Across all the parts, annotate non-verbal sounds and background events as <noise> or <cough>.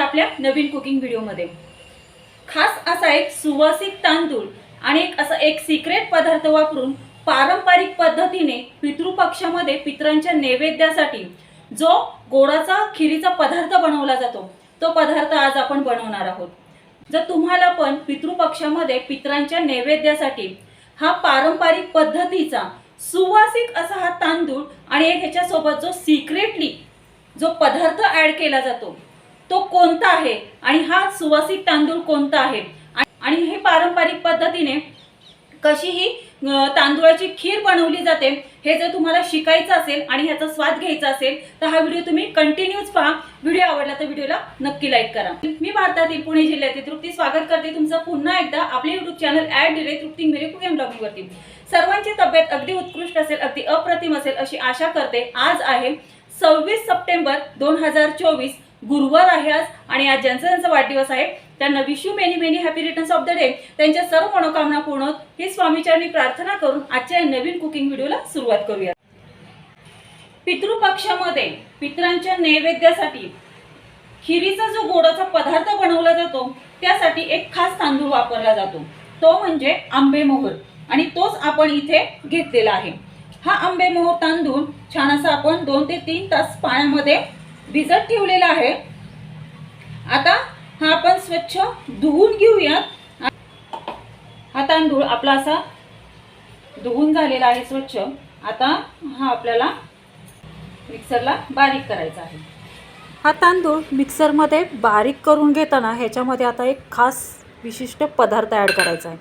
ह्या आपल्या नवीन कुकिंग व्हिडिओमध्ये खास असा एक सुवासिक तांदूळ आणि एक असा एक सिक्रेट पदार्थ वापरून पारंपरिक पद्धतीने पितृपक्षामध्ये पितरांच्या नैवेद्यासाठी जो गोडाचा खिरीचा पदार्थ बनवला जातो तो पदार्थ आज आपण बनवणार आहोत. जर तुम्हाला पण पितृपक्षामध्ये पितरांच्या नैवेद्यासाठी हा पारंपरिक पद्धतीचा सुवासिक असा हा तांदूळ आणि एक ह्याच्यासोबत जो सिक्रेटली जो पदार्थ ऍड केला जातो तो कोणता आहे? आणि हा सुवासिक तांदूळ कोणता आहे? आणि- हे पारंपरिक पद्धतीने कशी ही तांदूळाची खीर बनवली जाते हे जर तुम्हाला शिकायचं असेल आणि ह्याचा स्वाद घ्यायचा असेल तर हा व्हिडिओ तुम्ही कंटिन्यूच पहा. व्हिडिओ आवडला तर व्हिडिओला नक्की लाईक करा. मी भारतातील पुणे जिल्ह्यातील तृप्ती स्वागत करते तुमचं पुन्हा एकदा आपले युट्यूब चॅनल ऍड डिले तृप्ती मेरे कुकेम ब्लॉगिंगवरती सर्वांची तब्येत अगदी उत्कृष्ट असेल अगदी अप्रतिम असेल अशी आशा करते. आज आहे सव्वीस सप्टेंबर दोन हजार चोवीस. गुरुवार आहे आज आणि आज ज्यांचा ज्यांचा वाढदिवस आहे त्यांना wish you many many happy returns of the day त्यांच्या सर्व मनोकामना पूर्ण ही स्वामीचरणी प्रार्थना करून आजच्या या नवीन कुकिंग व्हिडिओला सुरुवात करूया पितृपक्षामध्ये पितरांच्या नैवेद्यासाठी खिरीचा जो गोडाचा पदार्थ बनवला जातो त्यासाठी एक खास तांदूळ वापरला जातो. तो म्हणजे आंबेमोहर आणि तोच आपण इथे घेतलेला आहे. हा आंबेमोहर तांदूळ छान असा आपण दोन ते तीन तास पाण्यामध्ये भिजत ठेवलेला आहे. आता हा आपण स्वच्छ धुवून घेऊयात. हा तांदूळ आपला असा धुवून झालेला आहे स्वच्छ. आता हा आपल्याला मिक्सरला बारीक करायचा आहे. हा तांदूळ मिक्सरमध्ये बारीक करून घेताना ह्याच्यामध्ये आता एक खास विशिष्ट पदार्थ ॲड करायचा आहे.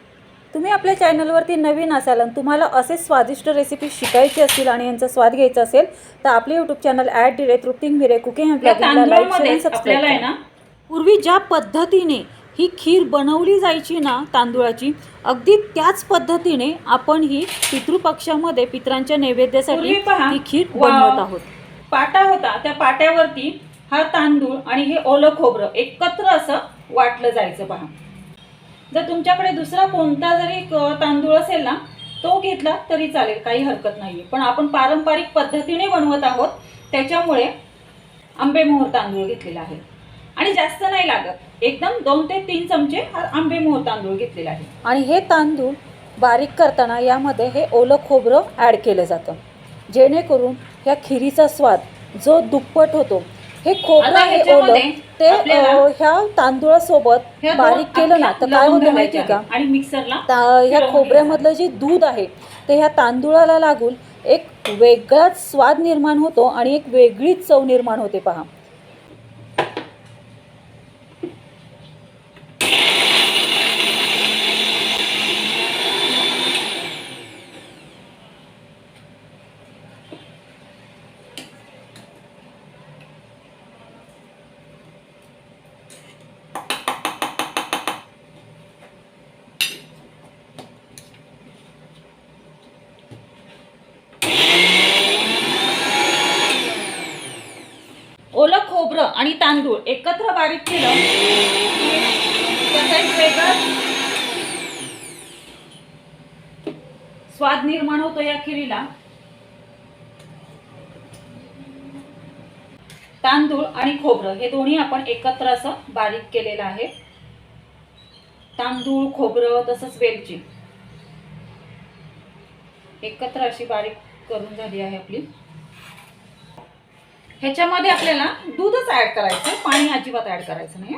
तुम्ही आपल्या चॅनलवरती नवीन असाल आणि तुम्हाला असे स्वादिष्ट रेसिपी शिकायची असतील आणि यांचा स्वाद घ्यायचा असेल तर आपले यूट्यूब चॅनल ॲड डिरे तृप्तिंग मिरे कुकिंग. ना पूर्वी ज्या पद्धतीने ही खीर बनवली जायची ना तांदूळाची अगदी त्याच पद्धतीने आपण ही पितृपक्षामध्ये पितरांच्या नैवेद्यासाठी ही खीर. बनवत आहोत पाटा होता त्या पाट्यावरती हा तांदूळ आणि हे ओलं खोबरं एकत्र असं वाटलं जायचं पहा जर तुमच्याकडे दुसरा कोणता जरी तांदूळ असेल ना तो घेतला तरी चालेल काही हरकत नाही पण आपण पारंपरिक पद्धतीने बनवत आहोत त्याच्यामुळे आंबेमोहर तांदूळ घेतलेला आहे. आणि जास्त नाही लागत एकदम दोन ते तीन चमचे आंबेमोहर तांदूळ घेतलेला आहे. आणि हे तांदूळ बारीक करताना यामध्ये हे ओलं खोबरं ॲड केलं जातं. जेणेकरून ह्या खिरीचा स्वाद जो दुप्पट होतो हे खोबरं हे ओलं ते आपल्याला अं, ह्या तांदूळासोबत ह्या दोन बारीक केलं ना तर काय होतं माहिती का. आणि मिक्सरला ता ह्या फिरवून खोबऱ्यामधलं जे दूध आहे ते ह्या तांदूळाला लागून एक वेगळाच स्वाद निर्माण होतो आणि एक वेगळीच चव निर्माण होते पहा ओलं खोबरं आणि तांदूळ एकत्र बारीक केलं त्याचा एक स्वाद निर्माण होतो या खिरीला. तांदूळ आणि खोबरं हे दोन्ही आपण एकत्र असं बारीक केलेलं आहे. तांदूळ खोबरं तसंच वेलची. एकत्र अशी बारीक करून झाली आहे आपली. ह्याच्यामध्ये आपल्याला दूधच ऍड करायचं पाणी अजिबात ऍड करायचं नाही.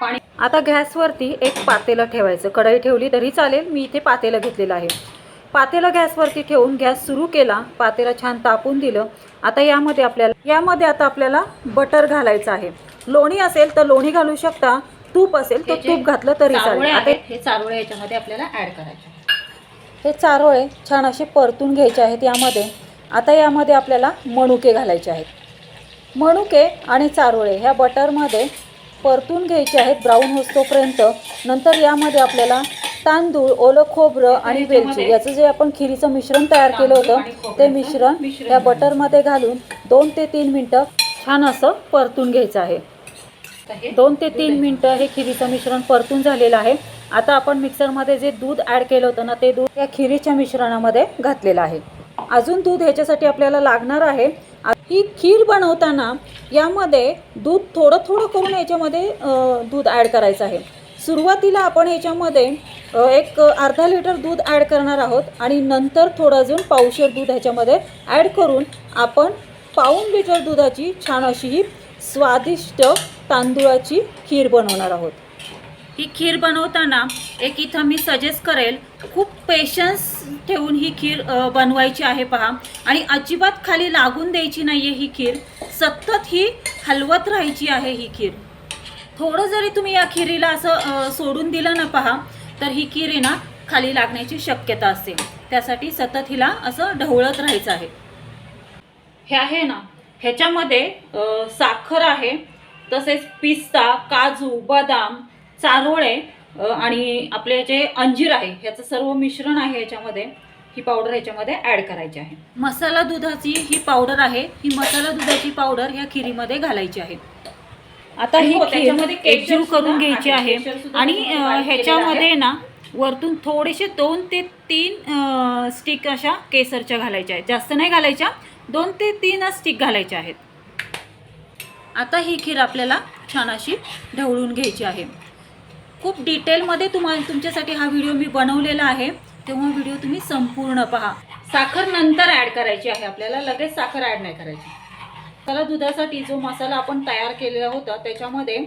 पाणी आता गॅसवरती एक पातेलं ठेवायचं. कढई ठेवली तरी चालेल. मी इथे पातेलं घेतलेलं आहे. पातेलं गॅसवरती ठेवून गॅस सुरू केला. पातेलं छान तापून दिलं. आता यामध्ये आपल्याला यामध्ये आता आपल्याला बटर घालायचं आहे. लोणी असेल तर लोणी घालू शकता. तूप असेल तर तूप घातलं तरी चालेल. हे चारोळे याच्यामध्ये आपल्याला ऍड करायचे हे चारोळे छान असे परतून घ्यायचे आहेत यामध्ये. आता यामध्ये आपल्याला मणुके घालायचे आहेत. मणुके आणि चारोळे ह्या बटरमध्ये परतून घ्यायचे आहेत ब्राऊन होतोपर्यंत नंतर यामध्ये आपल्याला तांदूळ ओलं खोबरं आणि वेलची याचं जे आपण खिरीचं मिश्रण तयार केलं होतं ते मिश्रण या बटरमध्ये घालून दोन ते तीन मिनटं छान असं परतून घ्यायचं आहे. हे दोन ते तीन. मिनटं हे खिरीचं मिश्रण परतून झालेलं आहे. आता आपण मिक्सरमध्ये जे दूध ॲड केलं होतं ना ते दूध या खिरीच्या मिश्रणामध्ये घातलेलं आहे. अजून दूध ह्याच्यासाठी आपल्याला लागणार आहे. ही खीर बनवताना यामध्ये दूध थोडं थोडं करून याच्यामध्ये दूध ॲड करायचं आहे. सुरुवातीला आपण याच्यामध्ये एक अर्धा लिटर दूध ॲड करणार आहोत आणि नंतर थोडं अजून पावशेर दूध ह्याच्यामध्ये ॲड करून आपण पाऊन लिटर दुधाची छान अशी ही स्वादिष्ट तांदूळाची खीर बनवणार आहोत. ही खीर बनवताना एक इथं मी सजेस्ट करेल खूप पेशन्स ठेवून ही खीर बनवायची आहे पहा. आणि अजिबात खाली लागून द्यायची नाही आहे ही खीर. सतत ही हलवत राहायची आहे ही खीर. थोडं जरी तुम्ही या खिरीला असं सोडून दिलं ना पहा तर ही खीर आहे ना खाली लागण्याची शक्यता असते. त्यासाठी सतत हिला असं ढवळत राहायचं आहे. हे आहे ना ह्याच्यामध्ये साखर आहे तसेच पिस्ता काजू बदाम चारोळे आणि आपले जे अंजीर आहे ह्याचं सर्व मिश्रण आहे ह्याच्यामध्ये ही पावडर ह्याच्यामध्ये ॲड करायची आहे. मसाला दुधाची ही पावडर आहे ही मसाला दुधाची पावडर ह्या खिरीमध्ये घालायची आहे. आता ही त्याच्यामध्ये केशर एकजीव करून घ्यायची आहे. आणि ह्याच्यामध्ये. ना वरतून थोडेसे दोन ते तीन स्टिक अशा केसरच्या घालायच्या आहेत. जास्त नाही घालायच्या दोन ते तीनच स्टिक घालायच्या आहेत. आता ही खीर आपल्याला छान अशी ढवळून घ्यायची आहे. खूप डिटेलमध्ये तुम्हाला तुमच्यासाठी हा व्हिडिओ मी बनवलेला आहे. तेव्हा व्हिडिओ तुम्ही संपूर्ण पहा. साखर नंतर ॲड करायची आहे आपल्याला. लगेच साखर ॲड नाही करायची. त्याला दुधासाठी जो मसाला आपण तयार केलेला होता त्याच्यामध्ये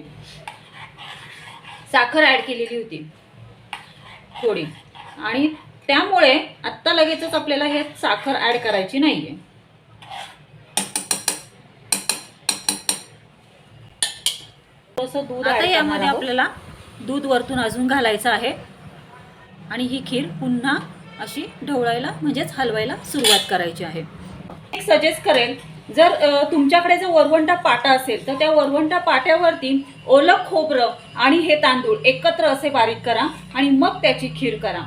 साखर ॲड केलेली होती. थोडी. आणि त्यामुळे आत्ता लगेचच आपल्याला हे साखर ॲड करायची नाही आहे थोडंसं दूध आता यामध्ये आपल्याला दूध वरतून अजून घालायचं आहे. आणि ही खीर पुन्हा अशी ढवळायला म्हणजेच हलवायला सुरुवात करायची आहे. एक सजेस्ट करेल जर तुमच्याकडे जर वरवंटा पाटा असेल तर त्या वरवंटा पाट्यावरती ओलं खोबरं आणि हे तांदूळ एकत्र असे बारीक करा आणि मग त्याची खीर करा.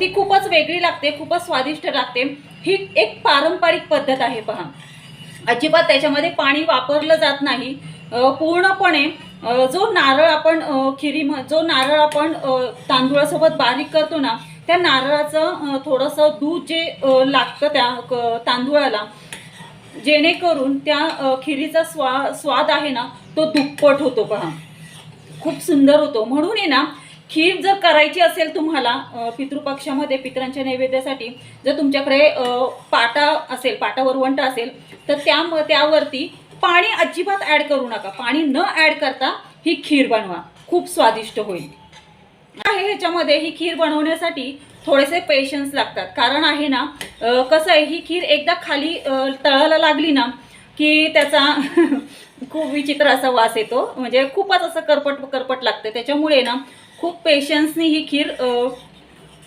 ती खूपच वेगळी लागते खूपच स्वादिष्ट लागते. ही एक पारंपरिक पद्धत आहे पहा. अजिबात त्याच्यामध्ये पाणी वापरलं जात नाही. पूर्णपणे जो नारळ आपण खिरी जो नारळ आपण तांदुळासोबत तांदूळासोबत बारीक करतो ना त्या नारळाचं थोडंसं दूध जे लागतं त्या क- तांदूळाला जेणेकरून त्या खिरीचा स्वा स्वाद आहे ना तो दुप्पट होतो पहा. खूप सुंदर होतो. म्हणून आहे ना खीर जर करायची असेल तुम्हाला पितृपक्षामध्ये पितरांच्या नैवेद्यासाठी जर तुमच्याकडे पाटा असेल पाटा वरवंट असेल तर त्या त्यावरती पाणी अजिबात ॲड करू नका. पाणी न ॲड करता ही खीर बनवा. खूप स्वादिष्ट होईल. आहे ह्याच्यामध्ये ही खीर बनवण्यासाठी थोडेसे पेशन्स लागतात. कारण आहे ना कसं आहे ही खीर एकदा खाली तळाला लागली ना की त्याचा <laughs> खूप विचित्र असा वास येतो. म्हणजे खूपच असं करपट करपट लागतं. त्याच्यामुळे ना खूप पेशन्सनी ही खीर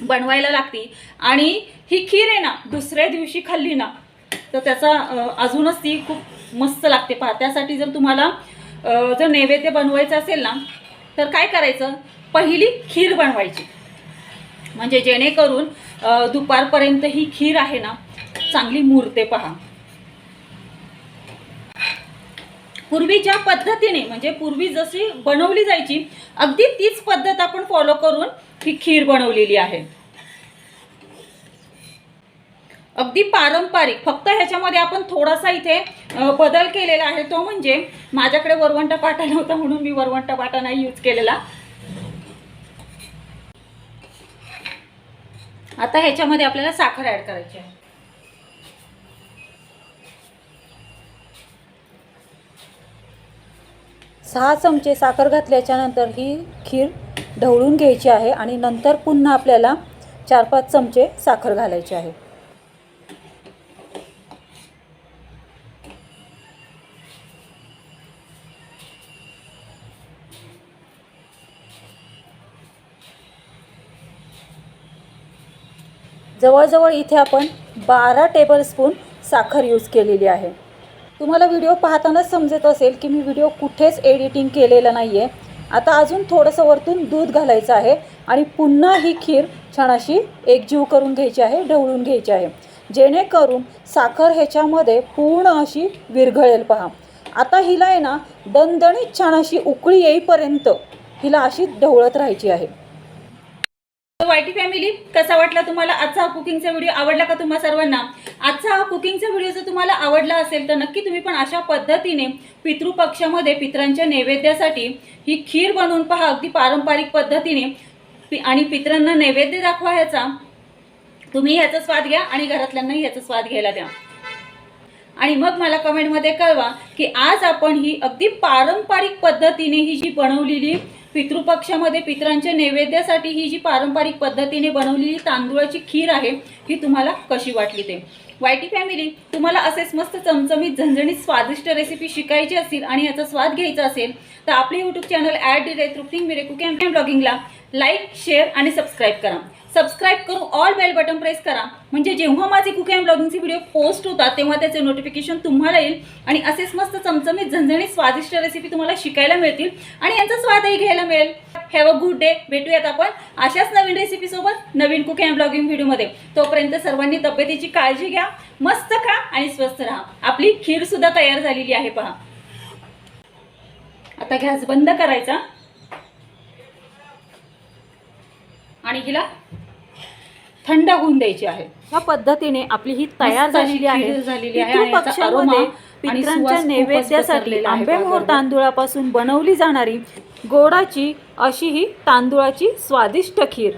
बनवायला लागती. आणि ही खीर आहे ना दुसऱ्या दिवशी खाल्ली ना तर त्याचा अजूनच ती खूप मस्त लागते. पहा त्यासाठी जर तुम्हाला जर नैवेद्य बनवायचं असेल ना तर काय करायचं? पहिली खीर बनवायची. म्हणजे जेणेकरून दुपारपर्यंत ही खीर आहे ना चांगली मुरते पहा. पूर्वीच्या पद्धतीने म्हणजे पूर्वी जशी बनवली जायची अगदी तीच पद्धत आपण फॉलो करून ही खीर बनवलेली आहे. अगदी पारंपरिक फक्त ह्याच्यामध्ये आपण थोडासा इथे बदल केलेला आहे. तो म्हणजे माझ्याकडे वरवंटा पाटा नव्हता म्हणून मी वरवंटा पाटा नाही यूज केलेला. आता ह्याच्यामध्ये आपल्याला साखर ॲड करायची आहे. सहा चमचे साखर घातल्याच्या नंतर ही खीर ढवळून घ्यायची आहे आणि नंतर पुन्हा आपल्याला चार पाच चमचे साखर घालायची आहे. जवळजवळ इथे आपण बारा टेबलस्पून साखर यूज केलेली आहे. तुम्हाला व्हिडिओ पाहतानाच समजत असेल की मी व्हिडिओ कुठेच एडिटिंग केलेलं नाही आहे आता अजून थोडंसं वरतून दूध घालायचं आहे आणि पुन्हा ही खीर छान अशी एकजीव करून घ्यायची आहे ढवळून घ्यायची आहे. जेणेकरून साखर ह्याच्यामध्ये पूर्ण अशी विरघळेल पहा. आता हिला आहे ना दणदणीत छान अशी उकळी येईपर्यंत हिला अशी ढवळत राहायची आहे. वायटी फॅमिली कसा वाटला तुम्हाला आजचा हा कुकिंगचा व्हिडिओ? आवडला का तुम्हा सर्वांना? आजचा हा कुकिंगचा व्हिडिओ जर तुम्हाला आवडला असेल तर नक्की तुम्ही पण अशा पद्धतीने पितृपक्षामध्ये पित्रांच्या नैवेद्यासाठी ही खीर बनवून पहा. अगदी पारंपरिक पद्धतीने पि- आणि पितरांना नैवेद्य दाखवा ह्याचा. तुम्ही ह्याचा स्वाद घ्या आणि घरातल्यांनाही ह्याचा स्वाद घ्यायला द्या. आणि मग मला कमेंटमध्ये कळवा की आज आपण ही अगदी पारंपरिक पद्धतीने ही जी बनवलेली पितृपक्षामध्ये पितरांच्या नैवेद्यासाठी ही जी पारंपरिक पद्धतीने बनवलेली तांदूळाची खीर आहे ही तुम्हाला कशी वाटली ते? वायटी फॅमिली तुम्हाला असेच मस्त चमचमीत झणझणीत स्वादिष्ट रेसिपी शिकायची असेल आणि याचा स्वाद घ्यायचा असेल तर आपले यूट्यूब चॅनल ॲड डिरे तृप्तिंग मिरे कुक ब्लॉगिंगला लाईक शेअर आणि सबस्क्राईब करा. सबस्क्राईब करून ऑल बेल बटन प्रेस करा. म्हणजे जेव्हा माझे कुक अँड ब्लॉगिंगचे व्हिडिओ पोस्ट होतात तेव्हा त्याचे नोटिफिकेशन तुम्हाला येईल. आणि असेच मस्त चमचमीत झणझणीत स्वादिष्ट रेसिपी तुम्हाला शिकायला मिळतील आणि यांचा स्वादही घ्यायला मिळेल. हॅव अ गुड डे भेटूयात आपण अशाच नवीन रेसिपीसोबत नवीन कुक अँड ब्लॉगिंग व्हिडिओमध्ये. तोपर्यंत सर्वांनी तब्येतीची काळजी घ्या मस्त खा आणि स्वस्थ राहा. आपली खीर सुद्धा तयार झालेली आहे पहा. आता गॅस बंद करायचा. आणि हिला थंड होऊन द्यायची आहे. ह्या पद्धतीने आपली ही तयार झालेली आहे. झालेली पितरांच्या नैवेद्यासाठी आंबेमोहोर. तांदूळापासून बनवली जाणारी गोडाची अशी ही तांदूळाची स्वादिष्ट खीर.